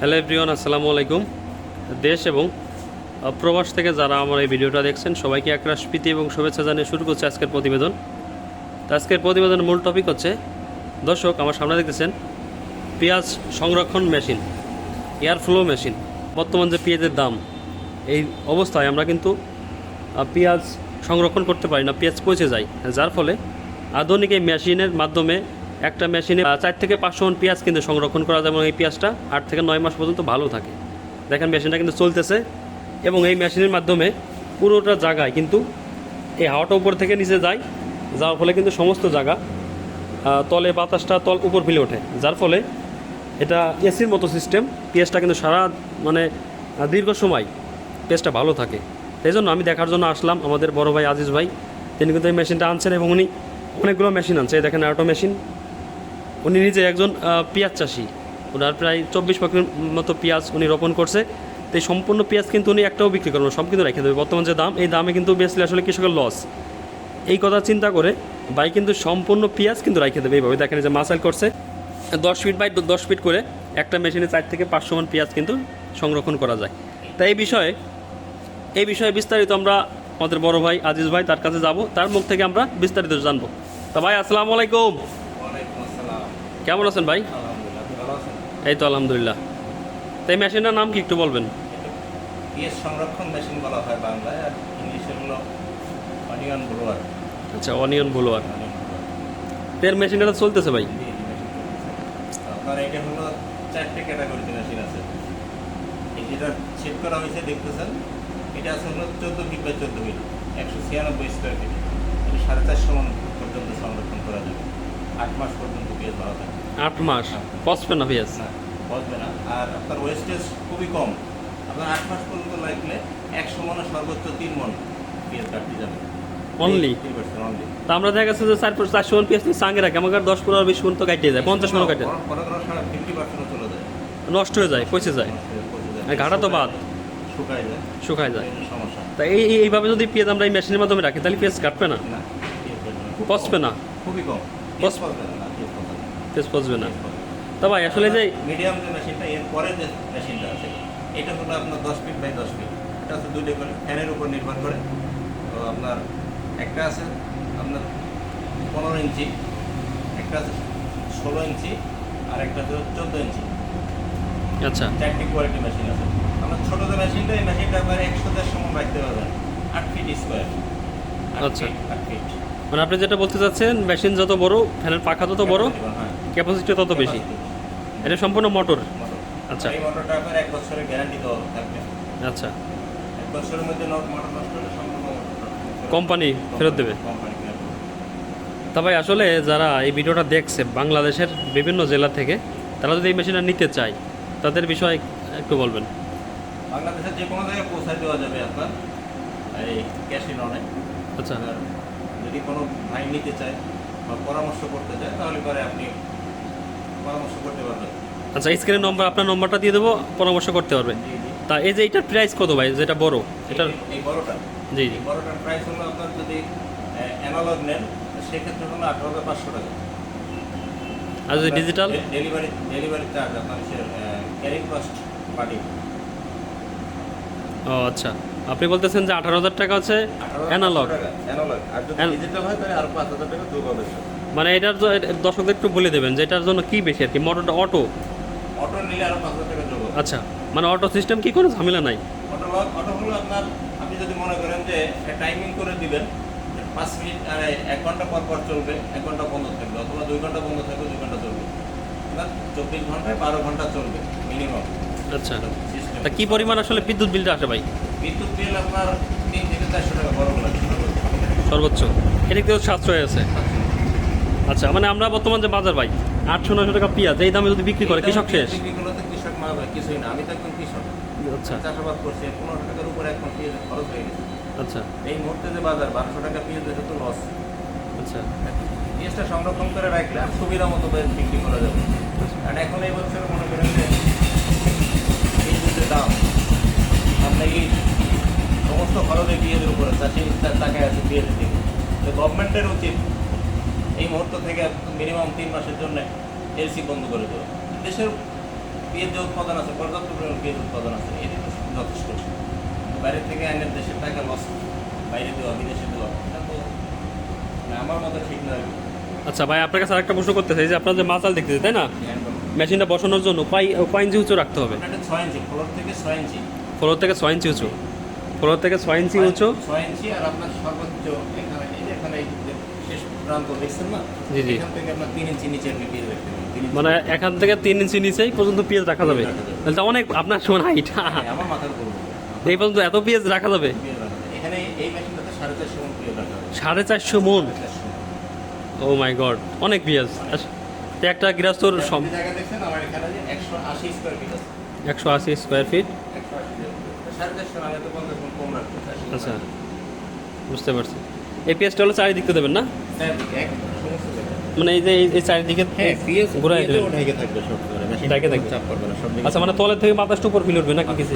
Hello everyone, আসসালামু আলাইকুম। দেশ এবং প্রবাস থেকে যারা আমার এই ভিডিওটা দেখছেন, সবাইকে একরাশ প্রীতি এবং শুভেচ্ছা জানিয়ে শুরু করছে আজকের প্রতিবেদন। তো আজকের প্রতিবেদনের মূল টপিক হচ্ছে, দর্শক আমার সামনে দেখতেছেন, পেঁয়াজ সংরক্ষণ মেশিন এয়ার ফ্লো মেশিন। বর্তমান যে পেঁয়াজের দাম, এই অবস্থায় আমরা কিন্তু পেঁয়াজ সংরক্ষণ করতে পারি না, পেঁয়াজ পচে যায়। যার ফলে আধুনিক এই মেশিনের মাধ্যমে একটা মেশিনে চার থেকে পাঁচশো মন পেঁয়াজ কিন্তু সংরক্ষণ করা যায় এবং এই পেঁয়াজটা আট থেকে নয় মাস পর্যন্ত ভালো থাকে। দেখেন মেশিনটা কিন্তু চলতেছে এবং এই মেশিনের মাধ্যমে পুরোটা জায়গায় কিন্তু এই হাওয়াটা উপর থেকে নিচে যায় যার ফলে কিন্তু সমস্ত জায়গা তলে বাতাসটা তল উপর ফেলে ওঠে। যার ফলে এটা এসির মতো সিস্টেম, পেঁয়াজটা কিন্তু সারা মানে দীর্ঘ সময় পেঁয়াজটা ভালো থাকে। সেই জন্য আমি দেখার জন্য আসলাম আমাদের বড় ভাই আজিজ ভাই। তিনি কিন্তু এই মেশিনটা আনছেন এবং উনি অনেকগুলো মেশিন আনছে। দেখেন অটো মেশিন। উনি নিজে একজন পেঁয়াজ চাষি। ওনার প্রায় চব্বিশ পাখির মতো পেঁয়াজ উনি রোপণ করছে। তো এই সম্পূর্ণ পেঁয়াজ কিন্তু উনি একটাও বিক্রি করবেন সব কিন্তু রেখে দেবে। বর্তমান যে দাম, এই দামে কিন্তু বেচলে আসলে কৃষকের লস এই কথা চিন্তা করে ভাই কিন্তু সম্পূর্ণ পেঁয়াজ কিন্তু রেখে দেবে। এইভাবে দেখেন যে মাসাইল করছে। দশ ফিট বাই দশ ফিট করে একটা মেশিনে চার থেকে পাঁচশো মান পেঁয়াজ কিন্তু সংরক্ষণ করা যায়। তাই এই বিষয়ে এই বিষয়ে বিস্তারিত আমরা আমাদের বড় ভাই আজিজ ভাই তার কাছে যাব। তার মুখ থেকে আমরা বিস্তারিত জানব। তা ভাই, আসসালামু আলাইকুম। কেমন আছেন ভাই? এই তো আলহামদুলিল্লাহ। তাই মেশিনটার নাম কি একটু বলবেন? পিএস সংরক্ষণ মেশিন বলা হয় বাংলায় আর ইংলিশে হলো অনিয়ন ব্লোয়ার। আচ্ছা অনিয়ন ব্লোয়ার। এর মেশিনটা চলতেছে ভাই? আপনার এটা হলো চারটে ক্যাটাগরিতে মেশিন আছে। যেটা সেট করা হয়েছে দেখতেছেন? এটা আছে হলো চোদ্দ ফিট বাই চোদ্দ ফিট একশো ছিয়ানব্বই স্কোয়ার ফিট এটা সাড়ে চারশো মন পর্যন্ত সংরক্ষণ করা যাবে। আট মাস পর্যন্ত পেঁয়াজ ভালো থাকে আট মাস। পচবে না পেঁয়াজ? না আর আপনার ওয়েস্টেজ খুবই কম। আপনার আট মাস পর্যন্ত লাগলে একশো মনে সর্বোচ্চ তিন মন পেঁয়াজ কাটতে যাবে। অনলি তা আমরা দেখা যে চার পাঁচ চারশো মন পেঁয়াজ সাঙ্গে রাখি। আমাকে দশ পনেরো বিশ মন তো কাটিয়ে যায় পঞ্চাশ কাটে। নষ্ট হয়ে যায় পচে যায়। ঘাটা তো বাদ। শুকায় যায়। শুকায় তা এই এই- এইভাবে যদি পেঁয়াজ আমরা এই মেশিনের মাধ্যমে রাখি তাহলে পেঁয়াজ কাটবে না? পচবে না? খুবই কম। পচবে না, পেঁয়াজ পচবে না। তা ভাই আসলে যে মিডিয়াম যে মেশিনটা এর পরে যে মেশিনটা আছে এটা হলো আপনার দশ ফিট বাই দশ ফিট এটা হচ্ছে দুইটা করে ফ্যানের উপর নির্ভর করে। তো আপনার একটা আছে আপনার পনেরো ইঞ্চি একটা আছে ষোলো ইঞ্চি আর একটা আছে চোদ্দ ইঞ্চি। আচ্ছা। চারটি কোয়ালিটি মেশিন আছে। আপনার ছোটো যে মেশিনটা এই মেশিনটা আপনার একশো দেড়শো রাখতে পারবেন। আট ফিট স্কোয়ার আচ্ছা। আট ফিট মানে আপনি যেটা বলতে চাচ্ছেন মেশিন যত বড় ফ্যানের পাখা তত বড় ক্যাপাসিটি তত বেশি। এটা সম্পূর্ণ মোটর। আচ্ছা। এই মোটরটা আপনার এক বছরের গ্যারান্টি দেওয়া থাকবে। আচ্ছা। এক বছরের মধ্যে নট মোটর নষ্ট হলে সম্পূর্ণ কোম্পানি ফেরত দেবে। কোম্পানি ফেরত দেবে। তা ভাই আসলে যারা এই ভিডিওটা দেখছে বাংলাদেশের বিভিন্ন জেলা থেকে তারা যদি এই মেশিনটা নিতে চায় তাদের বিষয়ে একটু বলবেন। বাংলাদেশের যে কোনো জায়গায় পৌঁছায় দেওয়া যাবে আপনার এই ক্যাশ ইন অনে আচ্ছা। যদি কোনো ভাই নিতে চায় বা পরামর্শ করতে চায় তাহলে পরে আপনি পরামর্শ করতে পারবেন। আচ্ছা স্ক্রিনের নম্বর আপনার নম্বরটা দিয়ে দেবো পরামর্শ করতে পারবেন। তা এই যে এটার প্রাইস কত ভাই যেটা বড়? এটার এই- বড়টা? জি জি। বড়টার প্রাইস হলো আপনার যদি অ্যানালগ নেন সেক্ষেত্রে হলো আঠারো হাজার পাঁচশো টাকা। আর যদি ডিজিটাল ডেলিভারি ডেলিভারি চার্জ আপনার ক্যারিং কস্ট পার্টি ও আচ্ছা। আপনি বলতেছেন যে আঠারো হাজার টাকা হচ্ছে অ্যানালগ অ্যানালগ আর যদি ডিজিটাল হয় তাহলে আরও পাঁচ হাজার টাকা যোগ হবে মানে এটার দর্শকদের একটু বলে দেবেন যে এটার জন্য কি বেশি আর কি মোটরটা অটো অটো নিলে আরও পাঁচ হাজার টাকা হবে। আচ্ছা মানে অটো সিস্টেম কি কোনো ঝামেলা নাই? অটো অটো হলো আপনার আপনি যদি মনে করেন যে টাইমিং করে দিবেন পাঁচ মিনিট আর এক ঘণ্টা পর পর চলবে এক ঘণ্টা বন্ধ থাকবে অথবা দুই ঘণ্টা বন্ধ থাকবে দুই ঘণ্টা চলবে। চব্বিশ ঘন্টায় বারো ঘণ্টা চলবে মিনিমাম আচ্ছা। তা কি পরিমাণ আসলে বিদ্যুৎ বিলটা আসে ভাই? বিদ্যুৎ বিল আপনার তিন থেকে চারশো টাকা বড় লাগে সর্বোচ্চ? কিন্তু সাশ্রয় আছে। আচ্ছা মানে আমরা বর্তমান যে বাজার ভাই আটশো নশো টাকা পেঁয়াজ এই দামে যদি বিক্রি করে কৃষক শেষ? কৃষক মারা যায় কিছুই না। আমি তো একজন কৃষক। আচ্ছা। চাষাবাদ করছি পনেরো টাকার উপরে এখন পেঁয়াজের খরচ হয়ে গেছে। আচ্ছা। এই মুহূর্তে যে বাজার বারোশো টাকা পেঁয়াজ এটা তো লস আচ্ছা। পেঁয়াজটা সংরক্ষণ করে রাখলে আর সুবিধা মতো বিক্রি করা যাবে। কারণ এখন এই বছর মনে করেন যে দাম আপনার এই সমস্ত খরচে পেঁয়াজের উপরে চাষি টাকায় আছে পেঁয়াজের দিকে তো গভর্নমেন্টের উচিত এই মুহূর্ত থেকে মিনিমাম তিন মাসের জন্য এলসি বন্ধ করে দেবে দেশের পেঁয়াজ যে উৎপাদন আছে পর্যাপ্ত পরিমাণ পেঁয়াজ উৎপাদন আছে এটি তো যথেষ্ট। বাইরে থেকে আইনের দেশের টাকা লস বাইরে দেওয়া বিদেশে দেওয়া এটা তো মানে আমার মতো ঠিক নয়। আচ্ছা ভাই আপনার কাছে আরেকটা প্রশ্ন করতে চাই যে আপনার যে মাচাল দেখতেছে তাই না? মেশিনটা বসানোর জন্য কয় কয় ইঞ্চি উঁচু রাখতে হবে? ছয় ইঞ্চি ফ্লোর থেকে ছয় ইঞ্চি। ফ্লোর থেকে ছয় ইঞ্চি উঁচু। ফ্লোর থেকে ছয় ইঞ্চি উঁচু। ছয় ইঞ্চি আর আপনার সর্বোচ্চ এখানে এখানে শেষ প্রান্ত দেখছেন না? জি, জি। এখান থেকে আপনার তিন ইঞ্চি নিচে আপনি পেয়ে। মানে এখান থেকে তিন ইঞ্চি নিচেই পর্যন্ত পেঁয়াজ রাখা যাবে। তাহলে অনেক আপনার সমান হাইট হ্যাঁ, আমার মাথার এই পর্যন্ত এত পেঁয়াজ রাখা যাবে। এখানে এই মেশিনটাতে সাড়ে চারশো মন পেঁয়াজ রাখা সাড়ে চারশো মন? সাড়ে চারশো মণ। ও মাই গড অনেক পেঁয়াজ আচ্ছা, একটা গৃহস্থর একশো আশি স্কোয়ার ফিট আচ্ছা। বুঝতে পারছি। এই পেঁয়াজটা হলো চারিদিক দেবেন না? হ্যাঁ। মানে এই যে এই- চারিদিকে হ্যাঁ, ঘুরাই দেবেন ঢেকে থাকবে আচ্ছা মানে তলের থেকে বাতাসটা উপর ফিল উঠবে নাকি কিছু।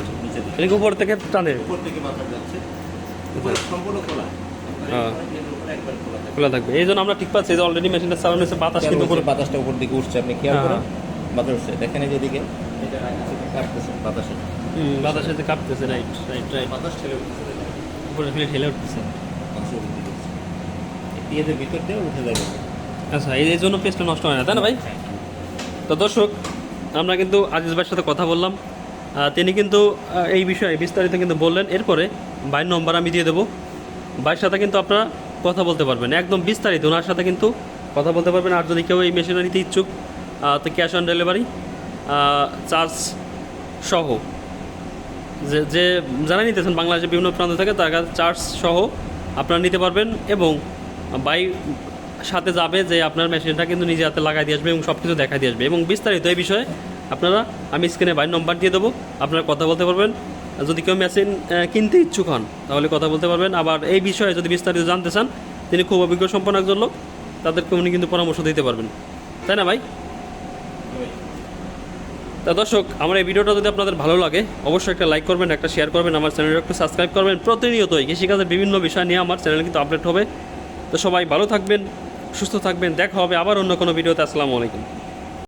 এদিকে উপর থেকে টানে। উপর থেকে বাতাস যাচ্ছে। সম্পূর্ণ খোলা। হ্যাঁ। খোলা থাকবে। এই জন্য আমরা ঠিক পাচ্ছি যে অলরেডি মেশিনটা চালানো হচ্ছে বাতাস কিন্তু উপরে বাতাসটা উপর দিকে উঠছে আপনি খেয়াল। করেন। বাতাস উঠছে দেখেন এই যেদিকে এটা কাটতেছে বাতাসে বাতাসের যে কাঁপতেছে রাইট রাইট রাইট বাতাস ঠেলে উঠতেছে উপরে ফিলে ঠেলে উঠতেছে। পেঁয়াজের ভিতর দিয়ে উঠে যাবে আচ্ছা এই জন্য পেস্টটা নষ্ট হয় না তাই না ভাই? তো দর্শক আমরা কিন্তু আজিজ ভাইয়ের সাথে কথা বললাম। তিনি কিন্তু এই বিষয়ে বিস্তারিত কিন্তু বললেন। এরপরে বাইর নম্বর আমি দিয়ে দেবো। ভাইয়ের সাথে কিন্তু আপনারা কথা বলতে পারবেন। একদম বিস্তারিত ওনার সাথে কিন্তু কথা বলতে পারবেন। আর যদি কেউ এই মেশিনারিতে ইচ্ছুক তো ক্যাশ অন ডেলিভারি চার্জ সহ। যে যে যারা নিতেছেন, বাংলাদেশের বিভিন্ন প্রান্ত থেকে তার কাছে চার্জ সহ আপনারা নিতে পারবেন এবং বাই সাথে যাবে যে আপনার মেশিনটা কিন্তু নিজে হাতে লাগাই দিয়ে আসবে এবং সব কিছু দেখা দিয়ে আসবে। এবং বিস্তারিত এই বিষয়ে আপনারা আমি স্ক্রিনে বাইর নম্বর দিয়ে দেবো, আপনারা কথা বলতে পারবেন। যদি কেউ মেশিন কিনতে ইচ্ছুক হন, তাহলে কথা বলতে পারবেন। আবার এই বিষয়ে যদি বিস্তারিত জানতে চান, তিনি খুব অভিজ্ঞ, সম্পন্ন একজন লোক তাদেরকে উনি কিন্তু পরামর্শ দিতে পারবেন। তাই না ভাই? তা দর্শক, আমার এই ভিডিওটা যদি আপনাদের ভালো লাগে, অবশ্যই একটা লাইক করবেন, একটা শেয়ার করবেন, আমার চ্যানেলটা একটু সাবস্ক্রাইব করবেন। প্রতিনিয়তই কৃষিকাজের বিভিন্ন বিষয় নিয়ে আমার চ্যানেল কিন্তু আপডেট হবে। তো সবাই ভালো থাকবেন, সুস্থ থাকবেন, দেখা হবে আবার অন্য কোনো ভিডিওতে। আসসালামু আলাইকুম।